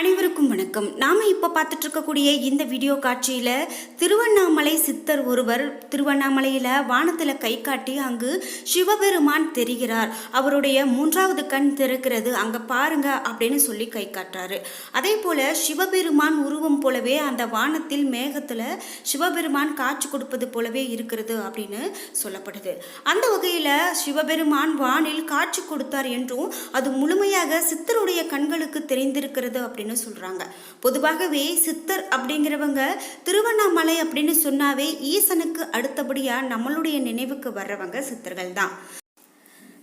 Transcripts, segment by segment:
அனைவருக்கும் வணக்கம். நாம் இப்போ பார்த்துட்டு இருக்கக்கூடிய இந்த வீடியோ காட்சியில் திருவண்ணாமலை சித்தர் ஒருவர் திருவண்ணாமலையில் வானத்தில் கை காட்டி அங்கு சிவபெருமான் தெரிகிறார். அவருடைய மூன்றாவது கண் திறக்கிறது அங்கே பாருங்க அப்படின்னு சொல்லி கை காட்டுறாரு. அதே போல் சிவபெருமான் உருவம் போலவே அந்த வானத்தில் மேகத்தில் சிவபெருமான் காட்சி கொடுப்பது போலவே இருக்கிறது அப்படின்னு சொல்லப்படுது. அந்த வகையில் சிவபெருமான் வானில் காட்சி கொடுத்தார் என்றும் அது முழுமையாக சித்தருடைய கண்களுக்கு தெரிந்திருக்கிறது அப்படின்னு சொல்றாங்க. பொதுவாகவே சித்தர் அப்படிங்கிறவங்க திருவண்ணாமலை அப்படின்னு சொன்னாவே ஈசனுக்கு அடுத்தபடியா நம்மளுடைய நினைவுக்கு வர்றவங்க சித்தர்கள் தான்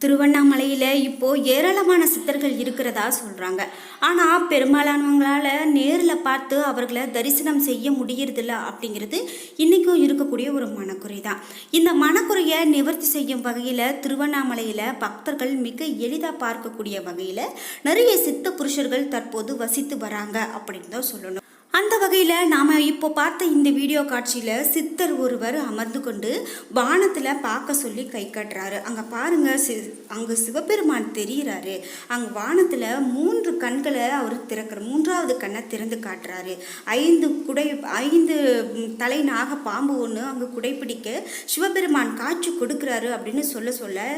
திருவண்ணாமலையில் இப்போது ஏராளமான சித்தர்கள் இருக்கிறதா சொல்கிறாங்க ஆனால் பெரும்பாலானவங்களால நேரில் பார்த்து அவர்களை தரிசனம் செய்ய முடியறதில்ல அப்படிங்கிறது இன்றைக்கும் இருக்கக்கூடிய ஒரு மனக்குறை தான் இந்த மனக்குறையை நிவர்த்தி செய்யும் வகையில் திருவண்ணாமலையில் பக்தர்கள் மிக எளிதாக பார்க்கக்கூடிய வகையில் நிறைய சித்த புருஷர்கள் தற்போது வசித்து வராங்க அப்படின்னு தான் சொல்லணும். அந்த வகையில் நாம் இப்போ பார்த்த இந்த வீடியோ காட்சியில் சித்தர் ஒருவர் அமர்ந்து கொண்டு வானத்தில் பார்க்க சொல்லி கை காட்டுறாரு. அங்கே பாருங்கள் சி அங்கே சிவபெருமான் தெரிகிறாரு அங்கே வானத்தில் மூன்று கண்களை அவர் திறக்கிற மூன்றாவது கண்ணை திறந்து காட்டுறாரு. ஐந்து குடை ஐந்து தலை நாக பாம்பு ஒன்று அங்கே குடைப்பிடிக்க சிவபெருமான் காட்சி கொடுக்குறாரு அப்படின்னு சொல்ல சொல்ல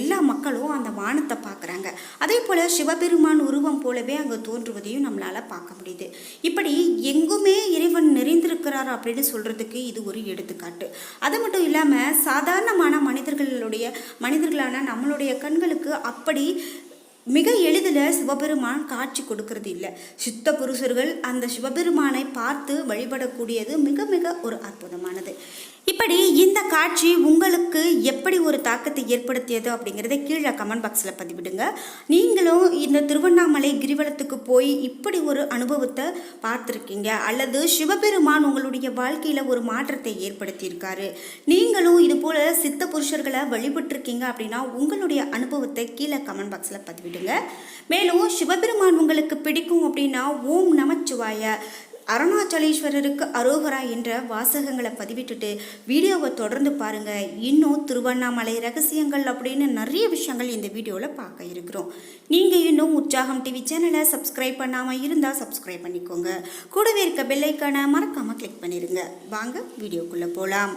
எல்லா மக்களும் அந்த வானத்தை பார்க்குறாங்க. அதே போல் சிவபெருமான் உருவம் போலவே அங்கே தோன்றுவதையும் நம்மளால் பார்க்க முடியுது. இப்படி எங்குமே இறைவன் நிறைந்திருக்கிறார் அப்படின்னு சொல்கிறதுக்கு இது ஒரு எடுத்துக்காட்டு. அது மட்டும் இல்லாமல் சாதாரணமான மனிதர்களுடைய மனிதர்களான நம்மளுடைய கண்களுக்கு அப்படி மிக எளிதில் சிவபெருமான் காட்சி கொடுக்கறது இல்லை. சித்த புருஷர்கள் அந்த சிவபெருமானை பார்த்து வழிபடக்கூடியது மிக மிக ஒரு அற்புதமானது. இப்படி இந்த காட்சி உங்களுக்கு எப்படி ஒரு தாக்கத்தை ஏற்படுத்தியது அப்படிங்கிறத கீழே கமெண்ட் பாக்ஸில் பதிவிடுங்க. நீங்களும் இந்த திருவண்ணாமலை கிரிவலத்துக்கு போய் இப்படி ஒரு அனுபவத்தை பார்த்துருக்கீங்க. அல்லது சிவபெருமான் உங்களுடைய வாழ்க்கையில் ஒரு மாற்றத்தை ஏற்படுத்தியிருக்காரு. நீங்களும் இது போல சித்த புருஷர்களை வழிபட்டிருக்கீங்க அப்படின்னா உங்களுடைய அனுபவத்தை கீழே கமெண்ட் பாக்ஸில் பதிவிடுங்க. மேலும் சிவபெருமான் உங்களுக்கு பிடிக்கும் அப்படின்னா ஓம் நமச்சிவாய. அருணாச்சலேஸ்வரருக்கு அரோகரா என்ற வாசகங்களை பதிவிட்டுட்டு வீடியோவை தொடர்ந்து பாருங்க. இன்னும் திருவண்ணாமலை ரகசியங்கள் அப்படின்னு நிறைய விஷயங்கள் இந்த வீடியோவில் பார்க்க இருக்கிறோம். நீங்கள் இன்னும் உற்சாகம் டிவி சேனலை சப்ஸ்கிரைப் பண்ணாமல் இருந்தால் சப்ஸ்கிரைப் பண்ணிக்கோங்க. கூடவே இருக்க பெல்லைக்கான மறக்காமல் கிளிக் பண்ணிடுங்க வாங்க வீடியோக்குள்ளே போகலாம்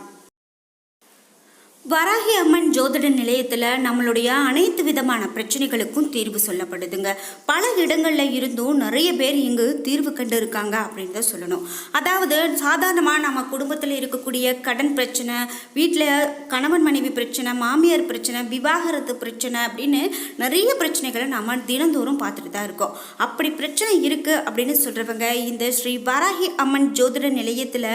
வராகி அம்மன் ஜோதிட நிலையத்தில் நம்மளுடைய அனைத்து விதமான பிரச்சனைகளுக்கும் தீர்வு சொல்லப்படுதுங்க. பல இடங்களில் இருந்தும் நிறைய பேர் இங்கு தீர்வு கண்டு இருக்காங்க அப்படின்னு தான் சொல்லணும். அதாவது சாதாரணமாக நம்ம குடும்பத்தில் இருக்கக்கூடிய கடன் பிரச்சனை வீட்டில் கணவன் மனைவி பிரச்சனை மாமியார் பிரச்சனை விவாகரத்து பிரச்சனை அப்படின்னு நிறைய பிரச்சனைகளை நம்ம தினந்தோறும் பார்த்துட்டு தான் இருக்கோம். அப்படி பிரச்சனை இருக்குது அப்படின்னு சொல்கிறவங்க இந்த ஸ்ரீ வராகி அம்மன் ஜோதிட நிலையத்தில்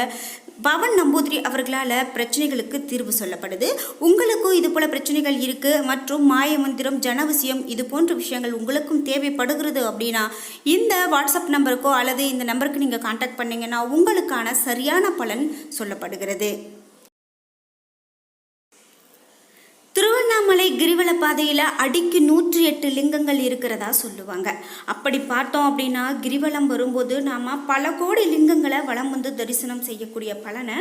பவன் நம்பூதிரி அவர்களால் பிரச்சனைகளுக்கு தீர்வு சொல்லப்படுது. உங்களுக்கும் இது போல பிரச்சனைகள் இருக்கு. மற்றும் மாயமந்திரம் ஜனவசியம் இது போன்ற விஷயங்கள் உங்களுக்கும் தேவைப்படுகிறது அப்படின்னா இந்த வாட்ஸ்அப் நம்பருக்கோ அல்லது இந்த நம்பருக்கு நீங்கள் காண்டாக்ட் பண்ணீங்கன்னா உங்களுக்கான சரியான பலன் சொல்லப்படுகிறது. திருவண்ணாமலை கிரிவல பாதையில் அடிக்கு நூற்றி எட்டு லிங்கங்கள் இருக்கிறதா சொல்லுவாங்க. அப்படி பார்த்தோம் அப்படின்னா கிரிவலம் வரும்போது நாம் பல கோடி லிங்கங்களை வலம் வந்து தரிசனம் செய்யக்கூடிய பலனை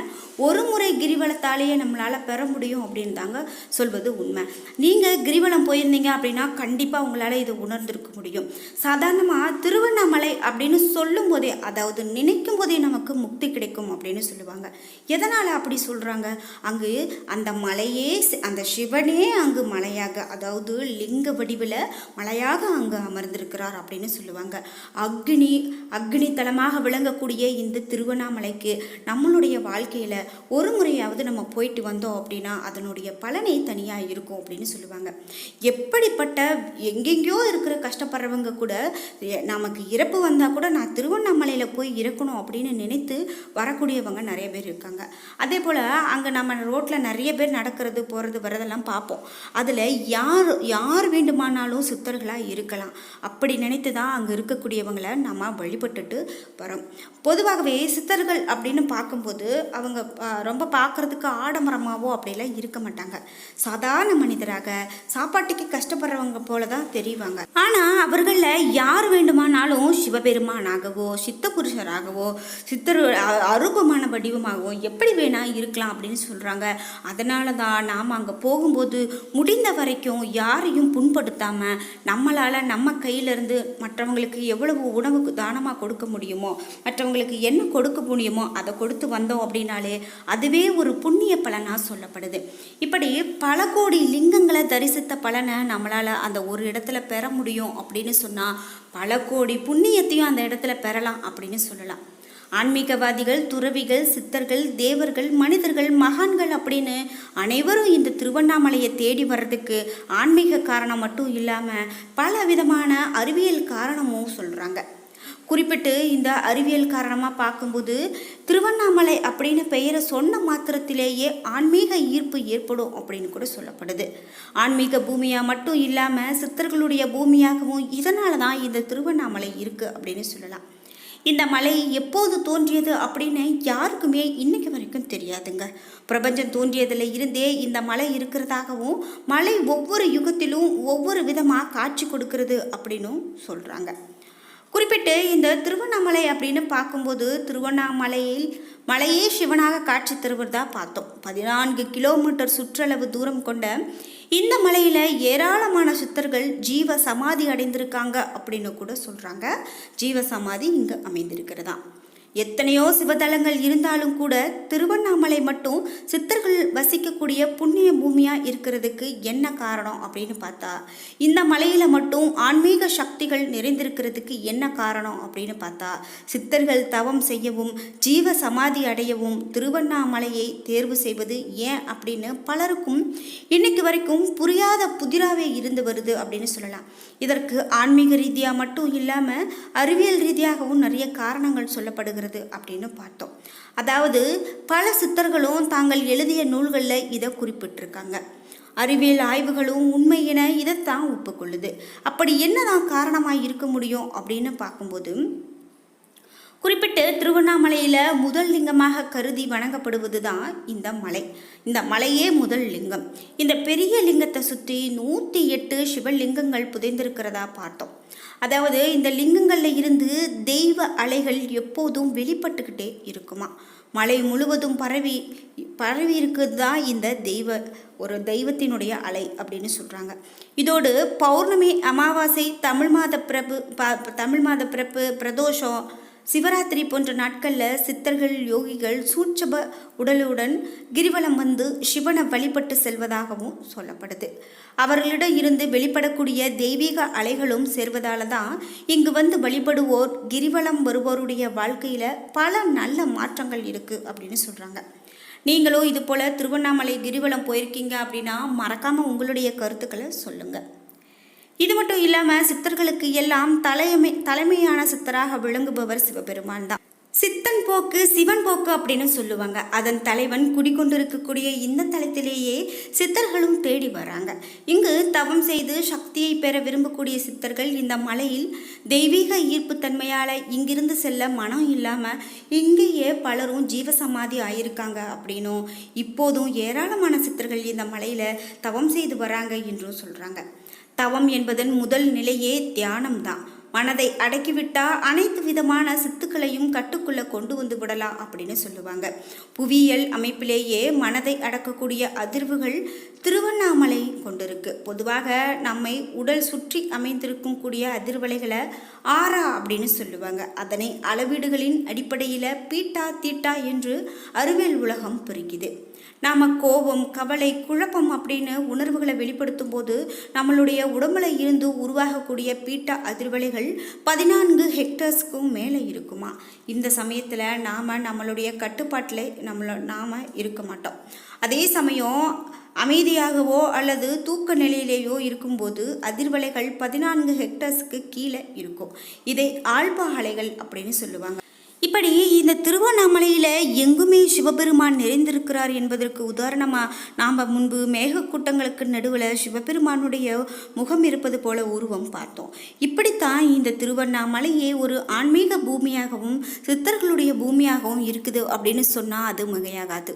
ஒரு முறை கிரிவலத்தாலேயே நம்மளால் பெற முடியும் அப்படின்னு தாங்க சொல்வது உண்மை. நீங்கள் கிரிவலம் போயிருந்தீங்க அப்படின்னா கண்டிப்பாக உங்களால் இதை உணர்ந்திருக்க முடியும். சாதாரணமாக திருவண்ணாமலை அப்படின்னு சொல்லும் போதே அதாவது நினைக்கும் போதே நமக்கு முக்தி கிடைக்கும் அப்படின்னு சொல்லுவாங்க. எதனால் அப்படி சொல்கிறாங்க அங்கு அந்த மலையே அந்த சிவனே அங்கே மலையாக அதாவது லிங்க வடிவில் மலையாக அங்கு அமர்ந்திருக்கிறார் அப்படின்னு சொல்லுவாங்க. அக்னி அக்னி தலமாக விளங்கக்கூடிய இந்த திருவண்ணாமலைக்கு நம்மளுடைய வாழ்க்கையில் ஒரு முறையாவது நம்ம போயிட்டு வந்தோம் அப்படின்னா அதனுடைய பலனை தனியாக இருக்கும் அப்படின்னு சொல்லுவாங்க. எப்படிப்பட்ட எங்கெங்கேயோ இருக்கிற கஷ்டப்படுறவங்க கூட நமக்கு இறப்பு வந்தால் கூட நான் திருவண்ணாமலையில் போய் இறக்கணும் அப்படின்னு நினைத்து வரக்கூடியவங்க நிறைய பேர் இருக்காங்க. அதே போல் அங்கே நம்ம ரோட்டில் நிறைய பேர் நடக்கிறது போகிறது வரதெல்லாம் பார்ப்போம். அதில் யார் யார் வேண்டுமானாலும் சித்தர்களாக இருக்கலாம். அப்படி நினைத்து தான் அங்கே இருக்கக்கூடியவங்களை நம்ம வழிபட்டுட்டு வரோம். பொதுவாகவே சித்தர்கள் அப்படின்னு பார்க்கும்போது அவங்க ரொம்ப பார்க்குறதுக்கு ஆடம்பரமாகவோ அப்படிலாம் இருக்க மாட்டாங்க. சாதாரண மனிதராக சாப்பாட்டுக்கு கஷ்டப்படுறவங்க போல தான் தெரிவாங்க. ஆனால் அவர்களில் யார் வேண்டுமானாலும் சிவபெருமானாகவோ சித்த புருஷராகவோ சித்தர் அ- வடிவமாகவோ எப்படி வேணால் இருக்கலாம் அப்படின்னு சொல்கிறாங்க அதனால தான் நாம் அங்கே போகும்போது முடிந்த வரைக்கும் யாரையும் புண்படுத்தாமல் நம்மளால் நம்ம கையிலேருந்து மற்றவங்களுக்கு எவ்வளவு உணவுக்கு தானமாக கொடுக்க முடியுமோ மற்றவங்களுக்கு என்ன கொடுக்க முடியுமோ அதை கொடுத்து வந்தோம் அப்படின்னாலே அதுவே ஒரு புண்ணிய பலனாக சொல்லப்படுது. இப்படி பல கோடி லிங்கங்களை தரிசித்த பலனை நம்மளால் அந்த ஒரு இடத்துல பெற முடியும் அப்படின்னு சொன்னால் பல கோடி புண்ணியத்தையும் அந்த இடத்துல பெறலாம் அப்படின்னு சொல்லலாம். ஆன்மீகவாதிகள் துறவிகள் சித்தர்கள் தேவர்கள் மனிதர்கள் மகான்கள் அப்படின்னு அனைவரும் இந்த திருவண்ணாமலையை தேடி வர்றதுக்கு ஆன்மீக காரணம் மட்டும் இல்லாமல் பல விதமான அறிவியல் காரணமும் சொல்கிறாங்க குறிப்பிட்டு இந்த அறிவியல் காரணமாக பார்க்கும்போது திருவண்ணாமலை அப்படின்னு பெயரை சொன்ன மாத்திரத்திலேயே ஆன்மீக ஈர்ப்பு ஏற்படும் அப்படின்னு கூட சொல்லப்படுது. ஆன்மீக பூமியாக மட்டும் இல்லாமல் சித்தர்களுடைய பூமியாகவும் இதனால தான் இந்த திருவண்ணாமலை இருக்குது அப்படின்னு சொல்லலாம். இந்த மலை எப்போது தோன்றியது அப்படின்னு யாருக்குமே இன்னைக்கு வரைக்கும் தெரியாதுங்க. பிரபஞ்சம் தோன்றியதில் இருந்தே இந்த மலை இருக்கிறதாகவும் மலை ஒவ்வொரு யுகத்திலும் ஒவ்வொரு விதமாக காட்சி கொடுக்கிறது அப்படின்னும் சொல்கிறாங்க குறிப்பிட்டு இந்த திருவண்ணாமலை அப்படின்னு பார்க்கும்போது திருவண்ணாமலையில் மலையே சிவனாக காட்சி தருவதாக பார்த்தோம். பதினான்கு கிலோமீட்டர் சுற்றளவு தூரம் கொண்ட இந்த மலையில் ஏராளமான சித்தர்கள் ஜீவ சமாதி அடைந்திருக்காங்க அப்படின்னு கூட சொல்கிறாங்க ஜீவ சமாதி இங்கே அமைந்திருக்கிறதா? எத்தனையோ சிவதலங்கள் இருந்தாலும் கூட திருவண்ணாமலை மட்டும் சித்தர்கள் வசிக்கக்கூடிய புண்ணிய பூமியாக இருக்கிறதுக்கு என்ன காரணம் அப்படின்னு பார்த்தா இந்த மலையில் மட்டும் ஆன்மீக சக்திகள் நிறைந்திருக்கிறதுக்கு என்ன காரணம் அப்படின்னு பார்த்தா சித்தர்கள் தவம் செய்யவும் ஜீவ சமாதி அடையவும் திருவண்ணாமலையை தேர்வு செய்வது ஏன் அப்படின்னு பலருக்கும் இன்னைக்கு வரைக்கும் புரியாத புதிராகவே இருந்து வருது அப்படின்னு சொல்லலாம். இதற்கு ஆன்மீக ரீதியாக மட்டும் இல்லாமல் அறிவியல் ரீதியாகவும் நிறைய காரணங்கள் சொல்லப்படுகிறது. அப்படின்னு பார்த்தோம். அதாவது பல சித்தர்களும் தாங்கள் எழுதிய நூல்களில் இதை குறிப்பிட்டிருக்காங்க. அறிவியல் ஆய்வுகளும் உண்மை என இதைத்தான் ஒப்புக்கொள்ளுது. அப்படி என்னதான் காரணமாக இருக்க முடியும் அப்படின்னு பார்க்கும்போது குறிப்பிட்டு திருவண்ணாமலையில் முதல் லிங்கமாக கருதி வணங்கப்படுவது தான் இந்த மலை. இந்த மலையே முதல் லிங்கம். இந்த பெரிய லிங்கத்தை சுற்றி நூற்றி எட்டு சிவலிங்கங்கள் புதைந்திருக்கிறதா பார்த்தோம். அதாவது இந்த லிங்கங்களில் இருந்து தெய்வ அலைகள் எப்போதும் வெளிப்பட்டுக்கிட்டே இருக்குமா? மலை முழுவதும் பரவி பரவி இருக்குது தான் இந்த தெய்வ ஒரு தெய்வத்தினுடைய அலை அப்படின்னு சொல்கிறாங்க இதோடு பௌர்ணமி அமாவாசை தமிழ் மாத பிறப்பு ப தமிழ் மாத பிறப்பு பிரதோஷம் சிவராத்திரி போன்ற நாட்களில் சித்தர்கள் யோகிகள் சூட்சப உடலுடன் கிரிவலம் வந்து சிவனை வழிபட்டு செல்வதாகவும் சொல்லப்படுது. அவர்களிடம் இருந்து வெளிப்படக்கூடிய தெய்வீக அலைகளும் சேர்வதால தான் இங்கு வந்து வழிபடுவோர் கிரிவலம் வருவோருடைய வாழ்க்கையில் பல நல்ல மாற்றங்கள் இருக்குது அப்படின்னு சொல்கிறாங்க நீங்களும் இது போல் திருவண்ணாமலை கிரிவலம் போயிருக்கீங்க அப்படின்னா மறக்காமல் உங்களுடைய கருத்துக்களை சொல்லுங்கள் இது மட்டும் இல்லாமல் சித்தர்களுக்கு எல்லாம் தலைமை தலைமையான சித்தராக விளங்குபவர் சிவபெருமான் தான். சித்தன் போக்கு சிவன் போக்கு அப்படின்னு சொல்லுவாங்க. அதன் தலைவன் குடிக்கொண்டிருக்கக்கூடிய இந்த தலத்திலேயே சித்தர்களும் தேடி வராங்க. இங்கு தவம் செய்து சக்தியை பெற விரும்பக்கூடிய சித்தர்கள் இந்த மலையில் தெய்வீக ஈர்ப்பு தன்மையால் இங்கிருந்து செல்ல மனம் இல்லாமல் இங்கேயே பலரும் ஜீவசமாதி ஆயிருக்காங்க அப்படின்னும் இப்போதும் ஏராளமான சித்தர்கள் இந்த மலையில் தவம் செய்து வராங்க என்றும் சொல்கிறாங்க தவம் என்பதன் முதல் நிலையே தியானம்தான் மனதை அடக்கிவிட்டா அனைத்து விதமான சித்துக்களையும் கட்டுக்குள்ள கொண்டு வந்து விடலாம் அப்படின்னு சொல்லுவாங்க. புவியியல் அமைப்பிலேயே மனதை அடக்கக்கூடிய அதிர்வுகள் திருவண்ணாமலை கொண்டிருக்கு. பொதுவாக நம்மை உடல் சுற்றி அமைந்திருக்கும் கூடிய அதிர்வலைகளை ஆறா அப்படின்னு சொல்லுவாங்க. அதனை அளவீடுகளின் அடிப்படையில் பீட்டா தீட்டா என்று அறிவியல் உலகம் பிரிக்குது. நாம் கோபம் கவலை குழப்பம் அப்படின்னு உணர்வுகளை வெளிப்படுத்தும் போது நம்மளுடைய உடம்புல இருந்து உருவாகக்கூடிய பீட்டா அதிர்வலைகள் பதினான்கு ஹெக்டர்ஸ்க்கும் மேலே இருக்குமா. இந்த சமயத்தில் நாம் நம்மளுடைய கட்டுப்பாட்டில் நம்மள நாம் இருக்க மாட்டோம். அதே சமயம் அமைதியாகவோ அல்லது தூக்க நிலையிலேயோ இருக்கும்போது அதிர்வலைகள் பதினான்கு ஹெக்டர்ஸ்க்கு கீழே இருக்கும். இதை ஆல்பா அலைகள் அப்படின்னு சொல்லுவாங்க. இப்படி இந்த திருவண்ணாமலையில் எங்குமே சிவபெருமான் நிறைந்திருக்கிறார் என்பதற்கு உதாரணமாக நாம் முன்பு மேகக்கூட்டங்களுக்கு நடுவில் சிவபெருமானுடைய முகம் இருப்பது போல உருவம் பார்த்தோம். இப்படித்தான் இந்த திருவண்ணாமலையே ஒரு ஆன்மீக பூமியாகவும் சித்தர்களுடைய பூமியாகவும் இருக்குது அப்படின்னு சொன்னால் அது மிகையாகாது.